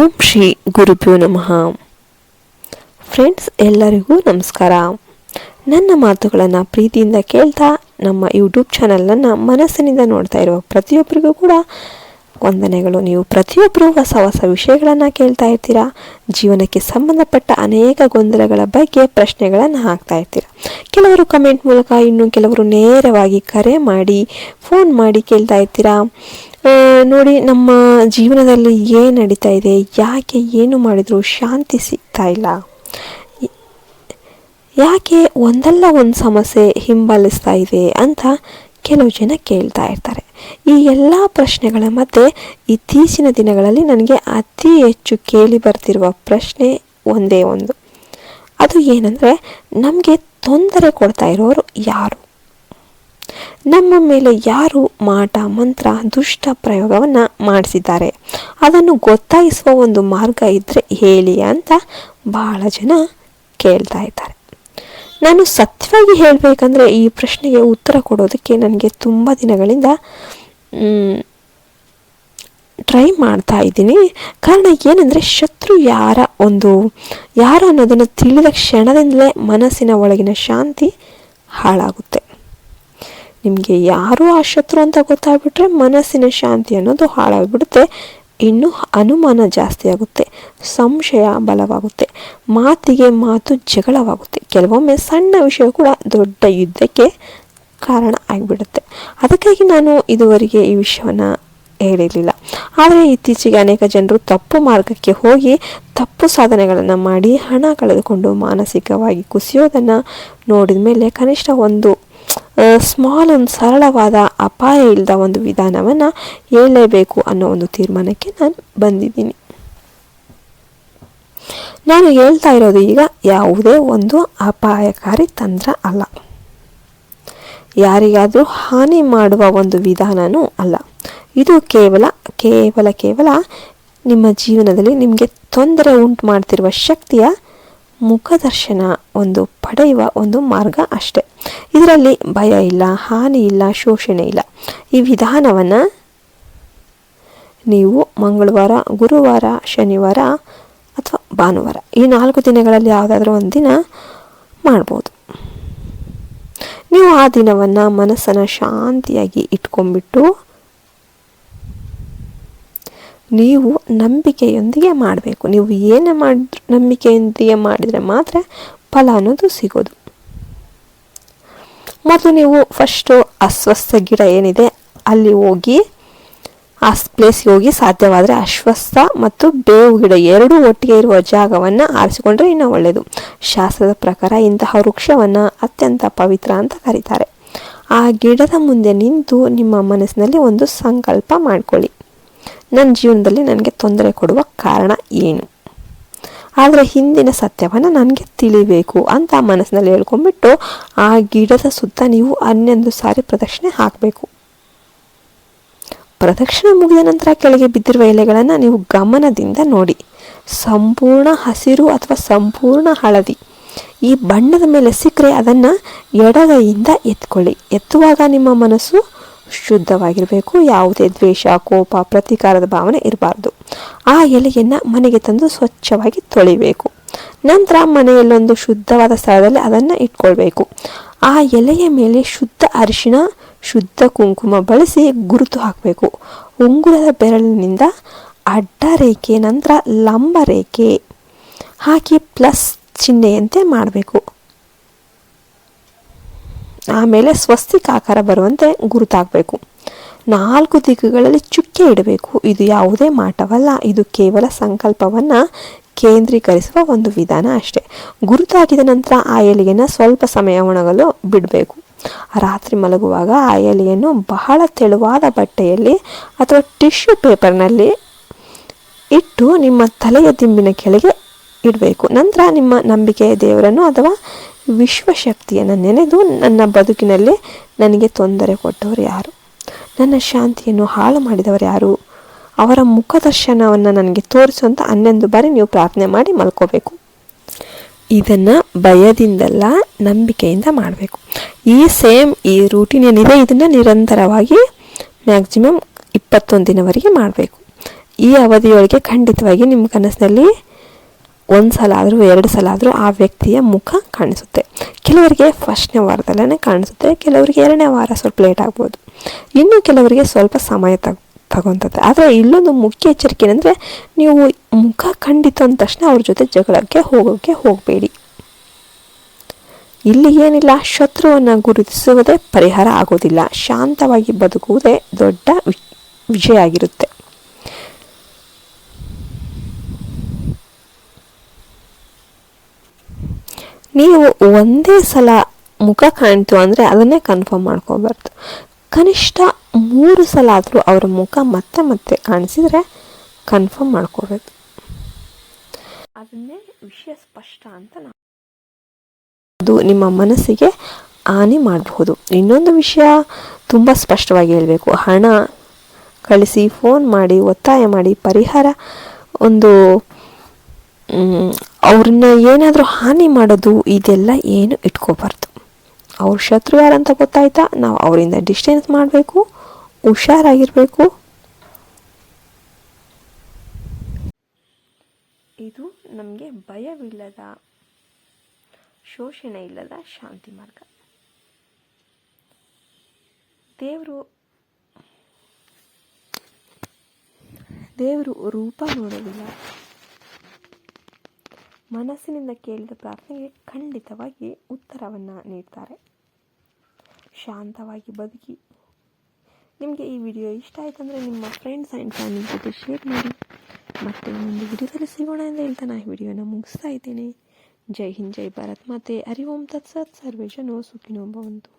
ಓಂ ಶ್ರೀ ಗುರುಭ್ಯೋ ನಮಃ. ಫ್ರೆಂಡ್ಸ್, ಎಲ್ಲರಿಗೂ ನಮಸ್ಕಾರ. ನನ್ನ ಮಾತುಗಳನ್ನು ಪ್ರೀತಿಯಿಂದ ಕೇಳ್ತಾ ನಮ್ಮ ಯೂಟ್ಯೂಬ್ ಚಾನಲನ್ನು ಮನಸ್ಸಿನಿಂದ ನೋಡ್ತಾ ಇರುವ ಪ್ರತಿಯೊಬ್ಬರಿಗೂ ಕೂಡ ವಂದನೆಗಳು. ನೀವು ಪ್ರತಿಯೊಬ್ಬರೂ ಹೊಸ ಹೊಸ ವಿಷಯಗಳನ್ನು ಕೇಳ್ತಾ ಇರ್ತೀರಾ? ಜೀವನಕ್ಕೆ ಸಂಬಂಧಪಟ್ಟ ಅನೇಕ ಗೊಂದಲಗಳ ಬಗ್ಗೆ ಪ್ರಶ್ನೆಗಳನ್ನು ಹಾಕ್ತಾ ಇರ್ತೀರಾ? ಕೆಲವರು ಕಮೆಂಟ್ ಮೂಲಕ ಇನ್ನು ಕೆಲವರು ನೇರವಾಗಿ ಕರೆ ಮಾಡಿ, ಫೋನ್ ಮಾಡಿ ಕೇಳ್ತಾ ಇರ್ತೀರಾ? ನೋಡಿ, ನಮ್ಮ ಜೀವನದಲ್ಲಿ ಏನು ನಡೀತಾ ಇದೆ? ಯಾಕೆ ಏನು ಮಾಡಿದರೂ ಶಾಂತಿ ಸಿಗ್ತಾ ಇಲ್ಲ? ಯಾಕೆ ಒಂದಲ್ಲ ಒಂದು ಸಮಸ್ಯೆ ಹಿಂಬಾಲಿಸ್ತಾ ಇದೆ ಅಂತ ಕೆಲವು ಜನ ಕೇಳ್ತಾ ಇರ್ತಾರೆ. ಈ ಎಲ್ಲ ಪ್ರಶ್ನೆಗಳ ಮಧ್ಯೆ ಇತ್ತೀಚಿನ ದಿನಗಳಲ್ಲಿ ನನಗೆ ಅತಿ ಹೆಚ್ಚು ಕೇಳಿ ಬರ್ತಿರುವ ಪ್ರಶ್ನೆ ಒಂದೇ ಒಂದು. ಅದು ಏನಂದರೆ, ನಮಗೆ ತೊಂದರೆ ಕೊಡ್ತಾ ಇರೋರು ಯಾರು? ನಮ್ಮ ಮೇಲೆ ಯಾರು ಮಾಟ, ಮಂತ್ರ, ದುಷ್ಟ ಪ್ರಯೋಗವನ್ನು ಮಾಡಿಸಿದ್ದಾರೆ? ಅದನ್ನು ಗೊತ್ತಾಯಿಸುವ ಒಂದು ಮಾರ್ಗ ಇದ್ದರೆ ಹೇಳಿ ಅಂತ ಬಹಳ ಜನ ಕೇಳ್ತಾ ಇದ್ದಾರೆ. ನಾನು ಸತ್ಯವಾಗಿ ಹೇಳಬೇಕಂದ್ರೆ ಈ ಪ್ರಶ್ನೆಗೆ ಉತ್ತರ ಕೊಡೋದಕ್ಕೆ ನನಗೆ ತುಂಬ ದಿನಗಳಿಂದ ಟ್ರೈ ಮಾಡ್ತಾ ಇದ್ದೀನಿ. ಕಾರಣ ಏನಂದರೆ ಶತ್ರು ಯಾರ ಒಂದು, ಯಾರು ಅನ್ನೋದನ್ನು ತಿಳಿದ ಕ್ಷಣದಿಂದಲೇ ಮನಸ್ಸಿನ ಒಳಗಿನ ಶಾಂತಿ ಹಾಳಾಗುತ್ತೆ. ನಿಮಗೆ ಯಾರು ಆ ಶತ್ರು ಅಂತ ಗೊತ್ತಾಗ್ಬಿಟ್ರೆ ಮನಸ್ಸಿನ ಶಾಂತಿ ಅನ್ನೋದು ಹಾಳಾಗ್ಬಿಡುತ್ತೆ. ಇನ್ನು ಅನುಮಾನ ಜಾಸ್ತಿ ಆಗುತ್ತೆ. ಸಂಶಯ ಬಲವಾಗುತ್ತೆ. ಮಾತಿಗೆ ಮಾತು ಜಗಳವಾಗುತ್ತೆ. ಕೆಲವೊಮ್ಮೆ ಸಣ್ಣ ವಿಷಯ ಕೂಡ ದೊಡ್ಡ ಯುದ್ಧಕ್ಕೆ ಕಾರಣ ಆಗಿಬಿಡುತ್ತೆ. ಅದಕ್ಕಾಗಿ ನಾನು ಇದುವರೆಗೆ ಈ ವಿಷಯವನ್ನು ಹೇಳಿರಲಿಲ್ಲ. ಆದರೆ ಇತ್ತೀಚೆಗೆ ಅನೇಕ ಜನರು ತಪ್ಪು ಮಾರ್ಗಕ್ಕೆ ಹೋಗಿ ತಪ್ಪು ಸಾಧನೆಗಳನ್ನು ಮಾಡಿ ಹಣ ಕಳೆದುಕೊಂಡು ಮಾನಸಿಕವಾಗಿ ಕುಸಿಯೋದನ್ನು ನೋಡಿದ ಮೇಲೆ ಕನಿಷ್ಠ ಒಂದು ಸ್ಮಾಲ್ ಒಂದು ಸರಳವಾದ ಅಪಾಯ ಇಲ್ಲದ ಒಂದು ವಿಧಾನವನ್ನು ಹೇಳಲೇಬೇಕು ಅನ್ನೋ ಒಂದು ತೀರ್ಮಾನಕ್ಕೆ ನಾನು ಬಂದಿದ್ದೀನಿ. ನಾನು ಹೇಳ್ತಾ ಇರೋದು ಈಗ ಯಾವುದೇ ಒಂದು ಅಪಾಯಕಾರಿ ತಂತ್ರ ಅಲ್ಲ. ಯಾರಿಗಾದರೂ ಹಾನಿ ಮಾಡುವ ಒಂದು ವಿಧಾನವೂ ಅಲ್ಲ. ಇದು ಕೇವಲ ಕೇವಲ ಕೇವಲ ನಿಮ್ಮ ಜೀವನದಲ್ಲಿ ನಿಮಗೆ ತೊಂದರೆ ಉಂಟು ಮಾಡ್ತಿರುವ ಶಕ್ತಿಯ ಮುಖದರ್ಶನ ಒಂದು ಪಡೆಯುವ ಒಂದು ಮಾರ್ಗ ಅಷ್ಟೆ. ಇದರಲ್ಲಿ ಭಯ ಇಲ್ಲ, ಹಾನಿ ಇಲ್ಲ, ಶೋಷಣೆ ಇಲ್ಲ. ಈ ವಿಧಾನವನ್ನು ನೀವು ಮಂಗಳವಾರ, ಗುರುವಾರ, ಶನಿವಾರ ಅಥವಾ ಭಾನುವಾರ ಈ ನಾಲ್ಕು ದಿನಗಳಲ್ಲಿ ಯಾವುದಾದ್ರೂ ಒಂದು ದಿನ ಮಾಡ್ಬೋದು. ನೀವು ಆ ದಿನವನ್ನು ಮನಸ್ಸನ್ನು ಶಾಂತಿಯಾಗಿ ಇಟ್ಕೊಂಡ್ಬಿಟ್ಟು ನೀವು ನಂಬಿಕೆಯೊಂದಿಗೆ ಮಾಡಬೇಕು. ನೀವು ಏನೇ ಮಾಡಿದ್ರು ನಂಬಿಕೆಯೊಂದಿಗೆ ಮಾಡಿದರೆ ಮಾತ್ರ ಫಲ ಅನ್ನೋದು ಸಿಗೋದು. ಮತ್ತು ನೀವು ಫಸ್ಟು ಅಸ್ವಸ್ಥ ಗಿಡ ಏನಿದೆ, ಅಲ್ಲಿ ಹೋಗಿ, ಆ ಪ್ಲೇಸ್ಗೆ ಹೋಗಿ ಸಾಧ್ಯವಾದರೆ ಅಶ್ವಸ್ಥ ಮತ್ತು ಬೇವು ಗಿಡ ಎರಡೂ ಒಟ್ಟಿಗೆ ಇರುವ ಜಾಗವನ್ನು ಆರಿಸಿಕೊಂಡ್ರೆ ಇನ್ನೂ ಒಳ್ಳೆಯದು ಶಾಸ್ತ್ರದ ಪ್ರಕಾರ ಇಂತಹ ವೃಕ್ಷವನ್ನು ಅತ್ಯಂತ ಪವಿತ್ರ ಅಂತ ಕರೀತಾರೆ. ಆ ಗಿಡದ ಮುಂದೆ ನಿಂತು ನಿಮ್ಮ ಮನಸ್ಸಿನಲ್ಲಿ ಒಂದು ಸಂಕಲ್ಪ ಮಾಡಿಕೊಳ್ಳಿ. ನನ್ನ ಜೀವನದಲ್ಲಿ ನನಗೆ ತೊಂದರೆ ಕೊಡುವ ಕಾರಣ ಏನು? ಆದರೆ ಹಿಂದಿನ ಸತ್ಯವನ್ನು ನನಗೆ ತಿಳಿಬೇಕು ಅಂತ ಮನಸ್ಸಿನಲ್ಲಿ ಹೇಳ್ಕೊಂಡ್ಬಿಟ್ಟು ಆ ಗಿಡದ ಸುತ್ತ ನೀವು ಹನ್ನೊಂದು ಸಾರಿ ಪ್ರದಕ್ಷಿಣೆ ಹಾಕಬೇಕು. ಪ್ರದಕ್ಷಿಣೆ ಮುಗಿದ ನಂತರ ಕೆಳಗೆ ಬಿದ್ದಿರುವ ಎಲೆಗಳನ್ನು ನೀವು ಗಮನದಿಂದ ನೋಡಿ. ಸಂಪೂರ್ಣ ಹಸಿರು ಅಥವಾ ಸಂಪೂರ್ಣ ಹಳದಿ. ಈ ಬಣ್ಣದ ಮೇಲೆ ಸಿಕ್ಕರೆ ಅದನ್ನು ಎಡಗೈಯಿಂದ ಎತ್ಕೊಳ್ಳಿ. ಎತ್ತುವಾಗ ನಿಮ್ಮ ಮನಸ್ಸು ಶುದ್ಧವಾಗಿರಬೇಕು, ಯಾವುದೇ ದ್ವೇಷ, ಕೋಪ, ಪ್ರತೀಕಾರದ ಭಾವನೆ ಇರಬಾರ್ದು. ಆ ಎಲೆಯನ್ನು ಮನೆಗೆ ತಂದು ಸ್ವಚ್ಛವಾಗಿ ತೊಳಿಬೇಕು. ನಂತರ ಮನೆಯಲ್ಲೊಂದು ಶುದ್ಧವಾದ ಸ್ಥಳದಲ್ಲಿ ಅದನ್ನು ಇಟ್ಕೊಳ್ಬೇಕು. ಆ ಎಲೆಯ ಮೇಲೆ ಶುದ್ಧ ಅರಿಶಿಣ, ಶುದ್ಧ ಕುಂಕುಮ ಬಳಸಿ ಗುರುತು ಹಾಕಬೇಕು. ಉಂಗುರದ ಬೆರಳಿನಿಂದ ಅಡ್ಡ ರೇಖೆ, ನಂತರ ಲಂಬ ರೇಖೆ ಹಾಕಿ ಪ್ಲಸ್ ಚಿಹ್ನೆಯಂತೆ ಮಾಡಬೇಕು. ಆಮೇಲೆ ಸ್ವಸ್ತಿಕ್ ಆಕಾರ ಬರುವಂತೆ ಗುರುತಾಗಬೇಕು. ನಾಲ್ಕು ದಿಕ್ಕುಗಳಲ್ಲಿ ಚುಕ್ಕೆ ಇಡಬೇಕು. ಇದು ಯಾವುದೇ ಮಾಟವಲ್ಲ. ಇದು ಕೇವಲ ಸಂಕಲ್ಪವನ್ನು ಕೇಂದ್ರೀಕರಿಸುವ ಒಂದು ವಿಧಾನ ಅಷ್ಟೇ. ಗುರುತಾಗಿದ ನಂತರ ಆ ಎಲೆಯನ್ನು ಸ್ವಲ್ಪ ಸಮಯ ಒಣಗಲು ಬಿಡಬೇಕು. ರಾತ್ರಿ ಮಲಗುವಾಗ ಆ ಎಲೆಯನ್ನು ಬಹಳ ತೆಳುವಾದ ಬಟ್ಟೆಯಲ್ಲಿ ಅಥವಾ ಟಿಶ್ಯೂ ಪೇಪರ್ನಲ್ಲಿ ಇಟ್ಟು ನಿಮ್ಮ ತಲೆಯ ದಿಂಬಿನ ಕೆಳಗೆ ಇಡಬೇಕು. ನಂತರ ನಿಮ್ಮ ನಂಬಿಕೆಯ ದೇವರನ್ನು ಅಥವಾ ವಿಶ್ವಶಕ್ತಿಯನ್ನು ನೆನೆದು ನನ್ನ ಬದುಕಿನಲ್ಲಿ ನನಗೆ ತೊಂದರೆ ಕೊಟ್ಟವರು ಯಾರು? ನನ್ನ ಶಾಂತಿಯನ್ನು ಹಾಳು ಮಾಡಿದವರು ಯಾರು? ಅವರ ಮುಖದರ್ಶನವನ್ನು ನನಗೆ ತೋರಿಸುವಂಥ ಹನ್ನೊಂದು ಬಾರಿ ನೀವು ಪ್ರಾರ್ಥನೆ ಮಾಡಿ ಮಲ್ಕೋಬೇಕು. ಇದನ್ನು ಭಯದಿಂದಲ್ಲ ನಂಬಿಕೆಯಿಂದ ಮಾಡಬೇಕು. ಈ ಸೇಮ್ ಈ ರೂಟೀನ್ ಏನಿದೆ, ಇದನ್ನು ನಿರಂತರವಾಗಿ ಮ್ಯಾಕ್ಸಿಮಮ್ ಇಪ್ಪತ್ತೊಂದು ದಿನವರೆಗೆ ಮಾಡಬೇಕು. ಈ ಅವಧಿಯೊಳಗೆ ಖಂಡಿತವಾಗಿ ನಿಮ್ಮ ಕನಸಿನಲ್ಲಿ ಒಂದು ಸಲ ಆದರೂ ಎರಡು ಸಲ ಆದರೂ ಆ ವ್ಯಕ್ತಿಯ ಮುಖ ಕಾಣಿಸುತ್ತೆ. ಕೆಲವರಿಗೆ ಫಸ್ಟ್ನೇ ವಾರದಲ್ಲೇ ಕಾಣಿಸುತ್ತೆ, ಕೆಲವರಿಗೆ ಎರಡನೇ ವಾರ ಸ್ವಲ್ಪ ಲೇಟ್ ಆಗ್ಬೋದು. ಇನ್ನೂ ಕೆಲವರಿಗೆ ಸ್ವಲ್ಪ ಸಮಯ ತಗ್, ತಗೊಂತದೆ. ಆದರೆ ಇಲ್ಲೊಂದು ಮುಖ್ಯ ಎಚ್ಚರಿಕೆ ಏನಂದರೆ, ನೀವು ಮುಖ ಖಂಡಿತ ಅಂದ ತಕ್ಷಣ ಅವ್ರ ಜೊತೆ ಜಗಳಕ್ಕೆ ಹೋಗೋಕ್ಕೆ ಹೋಗಬೇಡಿ. ಇಲ್ಲಿ ಏನಿಲ್ಲ, ಶತ್ರುವನ್ನು ಗುರುತಿಸುವುದೇ ಪರಿಹಾರ ಆಗೋದಿಲ್ಲ. ಶಾಂತವಾಗಿ ಬದುಕುವುದೇ ದೊಡ್ಡ ವಿಜಯ ಆಗಿರುತ್ತೆ. ನೀವು ಒಂದೇ ಸಲ ಮುಖ ಕಾಣ್ತು ಅಂದರೆ ಅದನ್ನೇ ಕನ್ಫರ್ಮ್ ಮಾಡ್ಕೋಬಾರ್ದು. ಕನಿಷ್ಠ ಮೂರು ಸಲ ಆದರೂ ಅವರ ಮುಖ ಮತ್ತೆ ಮತ್ತೆ ಕಾಣಿಸಿದರೆ ಕನ್ಫರ್ಮ್ ಮಾಡ್ಕೋಬೇಕು. ಅದನ್ನೇ ವಿಷಯ ಸ್ಪಷ್ಟ ಅಂತ ನಾವು ಅದು ನಿಮ್ಮ ಮನಸ್ಸಿಗೆ ಹಾನಿ ಮಾಡಬಹುದು. ಇನ್ನೊಂದು ವಿಷಯ ತುಂಬ ಸ್ಪಷ್ಟವಾಗಿ ಹೇಳಬೇಕು. ಹಣ ಕಳಿಸಿ ಫೋನ್ ಮಾಡಿ, ಒತ್ತಾಯ ಮಾಡಿ, ಪರಿಹಾರ ಒಂದು ಅವ್ರನ್ನ ಏನಾದರೂ ಹಾನಿ ಮಾಡೋದು, ಇದೆಲ್ಲ ಏನು ಇಟ್ಕೋಬಾರ್ದು. ಅವ್ರ ಶತ್ರು ಯಾರಂತ ಗೊತ್ತಾಯ್ತಾ? ನಾವು ಅವರಿಂದ ಡಿಸ್ಟೆನ್ಸ್ ಮಾಡಬೇಕು, ಹುಷಾರಾಗಿರಬೇಕು. ಇದು ನಮಗೆ ಭಯವಿಲ್ಲದ, ಶೋಷಣೆ ಇಲ್ಲದ ಶಾಂತಿ ಮಾರ್ಗ. ದೇವರು ದೇವರು ರೂಪ ನೋಡೋದಿಲ್ಲ. ಮನಸ್ಸಿನಿಂದ ಕೇಳಿದ ಪ್ರಾರ್ಥನೆಗೆ ಖಂಡಿತವಾಗಿ ಉತ್ತರವನ್ನು ನೀಡ್ತಾರೆ. ಶಾಂತವಾಗಿ ಬದುಕಿ. ನಿಮಗೆ ಈ ವಿಡಿಯೋ ಇಷ್ಟ ಆಯಿತು ಅಂದರೆ ನಿಮ್ಮ ಫ್ರೆಂಡ್ಸ್ ಆ್ಯಂಡ್ ಫ್ಯಾಮಿಲಿ ಜೊತೆ ಶೇರ್ ಮಾಡಿ. ಮತ್ತೆ ಒಂದು ವಿಡಿಯೋದಲ್ಲಿ ಸಿಗೋಣ ಅಂತ ಹೇಳ್ತಾ ನಾನು ಈ ವಿಡಿಯೋನ ಮುಗಿಸ್ತಾ ಇದ್ದೇನೆ. ಜೈ ಹಿಂದ್, ಜೈ ಭಾರತ್. ಮಾತೆ ಹರಿ ಓಂ ತತ್ಸತ್ ಸರ್ವೇ ಜನೋ ಸುಖಿನೋ ಭವಂತು.